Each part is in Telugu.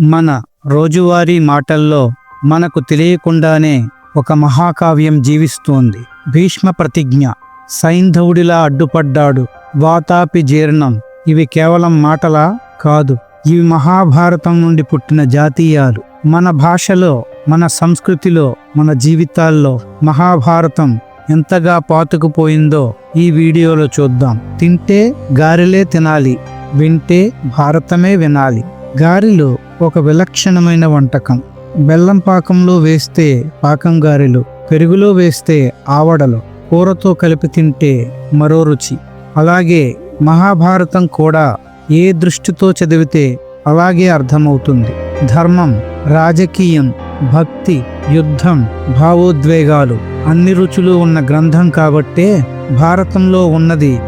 మన రోజువారీ మాటల్లో మనకు తెలియకుండానే ఒక మహాకావ్యం జీవిస్తోంది. భీష్మ ప్రతిజ్ఞ. సైంధవుడిలా అడ్డుపడ్డాడు. వాతాపి జీర్ణం. ఇవి కేవలం మాటలా కాదు. ఇవి మహాభారతం నుండి పుట్టిన జాతీయాలు. మన భాషలో మన సంస్కృతిలో మన జీవితాల్లో మహాభారతం ఎంతగా పాతుకుపోయిందో ఈ వీడియోలో చూద్దాం. తింటే గారెలే తినాలి. వింటే భారతమే వినాలి. గారెలు ఒక విలక్షణమైన వంటకం. బెల్లం పాకంలో వేస్తే పాకం గారెలు పెరుగులో వేస్తే ఆవడలు కూరతో కలిపి తింటే మరో రుచి. అలాగే మహాభారతం కూడా ఏ దృష్టితో చదివితే అలాగే అర్థమవుతుంది. ధర్మం రాజకీయం భక్తి యుద్ధం భావోద్వేగాలు అన్ని రుచులు ఉన్న గ్రంథం కాబట్టే భారతంలో ఉన్నది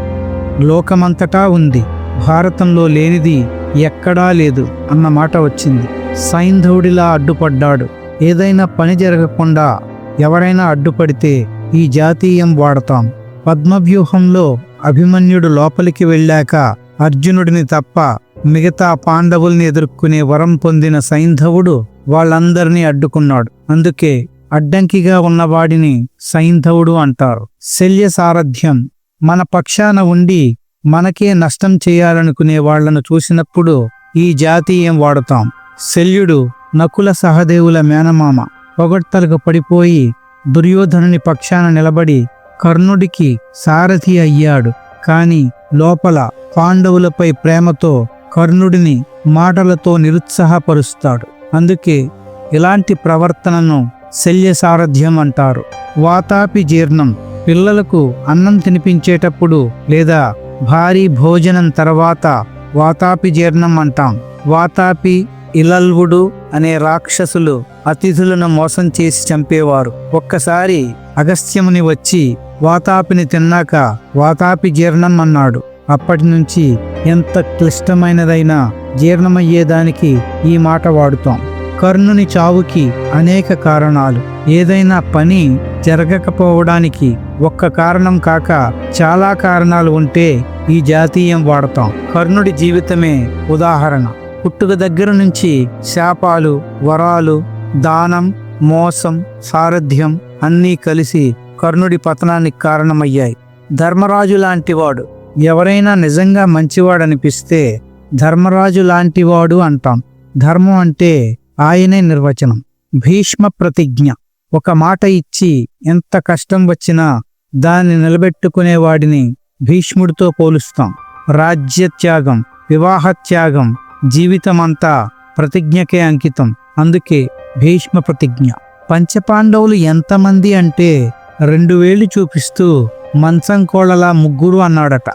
లోకమంతటా ఉంది. భారతంలో లేనిది ఎక్కడా లేదు అన్న మాట వచ్చింది. సైంధవుడిలా అడ్డుపడ్డాడు. ఏదైనా పని జరగకుండా ఎవరైనా అడ్డుపడితే ఈ జాతీయం వాడతాం. పద్మవ్యూహంలో అభిమన్యుడు లోపలికి వెళ్ళాక అర్జునుడిని తప్ప మిగతా పాండవుల్ని ఎదుర్కొనే వరం పొందిన సైంధవుడు వాళ్ళందరినీ అడ్డుకున్నాడు. అందుకే అడ్డంకిగా ఉన్నవాడిని సైంధవుడు అంటారు. శల్య సారథ్యం మన పక్షాన ఉండి మనకే నష్టం చేయాలనుకునే వాళ్ళను చూసినప్పుడు ఈ జాతీయం వాడుతాం? శల్యుడు నకుల సహదేవుల మేనమామ. పొగడ్తలకు పడిపోయి దుర్యోధనుని పక్షాన నిలబడి కర్ణుడికి సారథి అయ్యాడు. కాని లోపల పాండవులపై ప్రేమతో కర్ణుడిని మాటలతో నిరుత్సాహపరుస్తాడు. అందుకే ఇలాంటి ప్రవర్తనను శల్య సారథ్యం అంటారు. వాతాపి జీర్ణం పిల్లలకు అన్నం తినిపించేటప్పుడు లేదా భారీ భోజనం తర్వాత వాతాపి జీర్ణం అంటాం. వాతాపి ఇలల్వుడు అనే రాక్షసులు అతిథులను మోసం చేసి చంపేవారు. ఒక్కసారి అగస్త్యముని వచ్చి వాతాపిని తిన్నాక వాతాపి జీర్ణం అన్నాడు. అప్పటి నుంచి ఎంత క్లిష్టమైనదైనా జీర్ణమయ్యేదానికి ఈ మాట వాడుతాం. కర్ణుని చావుకి అనేక కారణాలు. ఏదైనా పని జరగకపోవడానికి ఒక్క కారణం కాక చాలా కారణాలు ఉంటే ఈ జాతీయం వాడతాం. కర్ణుడి జీవితమే ఉదాహరణ. పుట్టుక దగ్గర నుంచి శాపాలు వరాలు దానం మోసం సారథ్యం అన్నీ కలిసి కర్ణుడి పతనానికి కారణమయ్యాయి. ధర్మరాజు లాంటివాడు. ఎవరైనా నిజంగా మంచివాడనిపిస్తే ధర్మరాజు లాంటివాడు అంటాం. ధర్మం అంటే ఆయనే నిర్వచనం. భీష్మ ప్రతిజ్ఞ. ఒక మాట ఇచ్చి ఎంత కష్టం వచ్చినా దాన్ని నిలబెట్టుకునేవాడిని భీష్ముడితో పోలుస్తాం. రాజ్యత్యాగం వివాహత్యాగం జీవితమంతా ప్రతిజ్ఞకే అంకితం. అందుకే భీష్మ ప్రతిజ్ఞ. పంచపాండవులు ఎంతమంది అంటే రెండు వేళ్ళు చూపిస్తూ మంచం కోళ్ళలా ముగ్గురు అన్నాడట.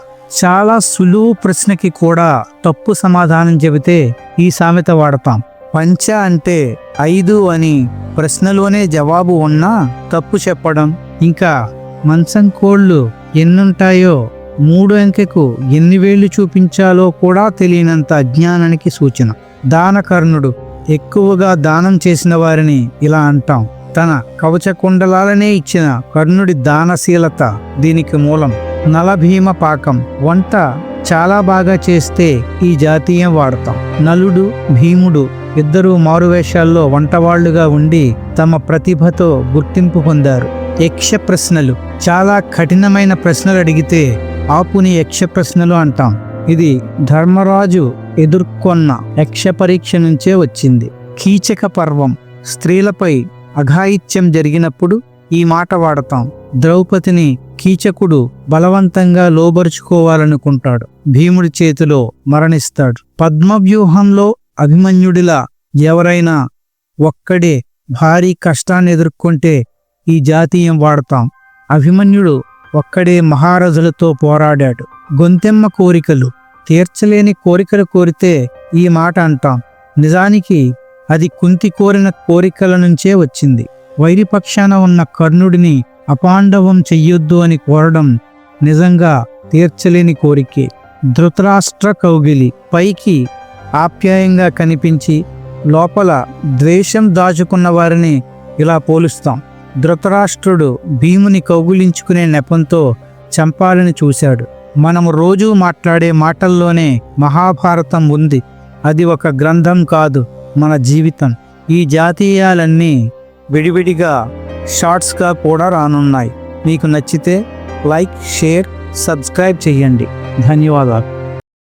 చాలా సులువు ప్రశ్నకి కూడా తప్పు సమాధానం చెబితే ఈ సామెత వాడతాం. పంచ అంటే ఐదు అని ప్రశ్నలోనే జవాబు ఉన్నా తప్పు చెప్పడం. ఇంకా మంచం కోళ్ళు ఎన్నుంటాయో మూడు అంకెకు ఎన్ని వేళ్ళు చూపించాలో కూడా తెలియనంత అజ్ఞానానికి సూచన. దానకర్ణుడు ఎక్కువగా దానం చేసిన వారిని ఇలా అంటాం. తన కవచకుండలాలనే ఇచ్చిన కర్ణుడి దానశీలత దీనికి మూలం. నలభీమ పాకం వంట చాలా బాగా చేస్తే ఈ జాతీయం వాడతాం. నలుడు భీముడు ఇద్దరూ మారువేషాల్లో వంటవాళ్ళుగా ఉండి తమ ప్రతిభతో గుర్తింపు పొందారు. యక్ష ప్రశ్నలు. చాలా కఠినమైన ప్రశ్నలు అడిగితే ఆపుని యక్ష ప్రశ్నలు అంటాం. ఇది ధర్మరాజు ఎదుర్కొన్న యక్ష పరీక్ష నుంచే వచ్చింది. కీచక పర్వం. స్త్రీలపై అఘాయిత్యం జరిగినప్పుడు ఈ మాట వాడతాం. ద్రౌపదిని కీచకుడు బలవంతంగా లోబరుచుకోవాలనుకుంటాడు. భీముడి చేతిలో మరణిస్తాడు. పద్మవ్యూహంలో అభిమన్యుడిలా ఎవరైనా ఒక్కడే భారీ కష్టాన్ని ఎదుర్కొంటే ఈ జాతీయం వాడతాం. అభిమన్యుడు ఒక్కడే మహారథులతో పోరాడాడు. గొంతెమ్మ కోరికలు తీర్చలేని కోరికలు కోరితే ఈ మాట అంటాం. నిజానికి అది కుంతి కోరిన కోరికల నుంచే వచ్చింది. వైరిపక్షాన ఉన్న కర్ణుడిని అపాండవం చెయ్యొద్దు అని కోరడం నిజంగా తీర్చలేని కోరికే. ధృతరాష్ట్ర కౌగిలి పైకి ఆప్యాయంగా కనిపించి లోపల ద్వేషం దాచుకున్న వారిని ఇలా పోలుస్తాం. ధృతరాష్ట్రుడు భీముని కౌగులించుకునే నెపంతో చంపాలని చూశాడు. మనము రోజూ మాట్లాడే మాటల్లోనే మహాభారతం ఉంది. అది ఒక గ్రంథం కాదు మన జీవితం. ఈ జాతీయాలన్నీ విడివిడిగా షార్ట్స్గా కూడా రానున్నాయి. మీకు నచ్చితే లైక్ షేర్ సబ్స్క్రైబ్ చేయండి. ధన్యవాదాలు.